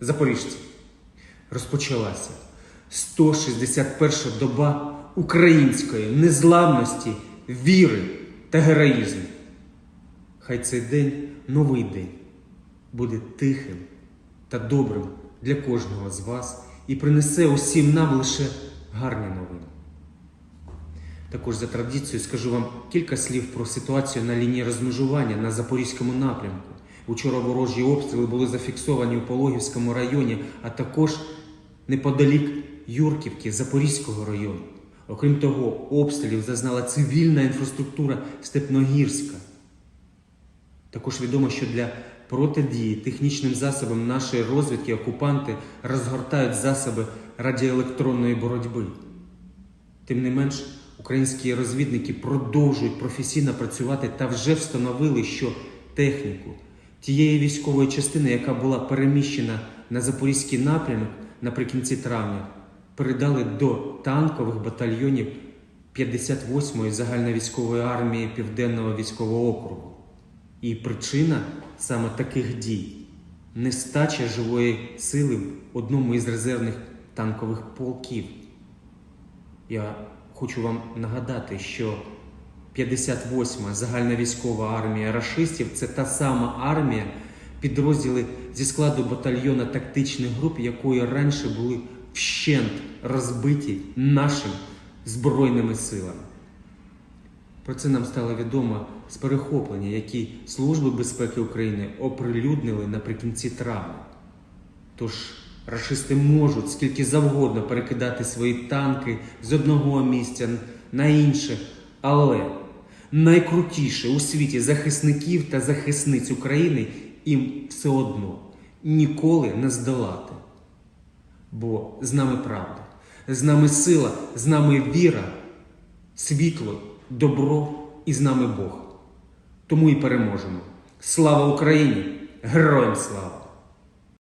Запоріжці, розпочалася 161 доба української незламності, віри та героїзму. Хай цей день, новий день, буде тихим та добрим для кожного з вас і принесе усім нам лише гарні новини. Також за традицією скажу вам кілька слів про ситуацію на лінії розмежування на Запорізькому напрямку. Учора ворожі обстріли були зафіксовані у Пологівському районі, а також неподалік Юрківки Запорізького району. Окрім того, обстрілів зазнала цивільна інфраструктура Степногірська. Також відомо, що для протидії технічним засобам нашої розвідки окупанти розгортають засоби радіоелектронної боротьби. Тим не менш, українські розвідники продовжують професійно працювати та вже встановили, що техніку тієї військової частини, яка була переміщена на запорізький напрямок наприкінці травня, передали до танкових батальйонів 58-ї загальновійськової армії Південного військового округу. І причина саме таких дій нестача живої сили в одному із резервних танкових полків. Я хочу вам нагадати, що 58-ма загальновійськова армія рашистів це та сама армія, підрозділи зі складу батальйона тактичних груп, якої раніше були вщент розбиті нашими збройними силами. Про це нам стало відомо з перехоплення, які Служби безпеки України оприлюднили наприкінці травня. Тож рашисти можуть скільки завгодно перекидати свої танки з одного місця на інше, але найкрутіше у світі захисників та захисниць України їм все одно ніколи не здолати. Бо з нами правда, з нами сила, з нами віра, світло, добро і з нами Бог. Тому і переможемо. Слава Україні! Героям слава!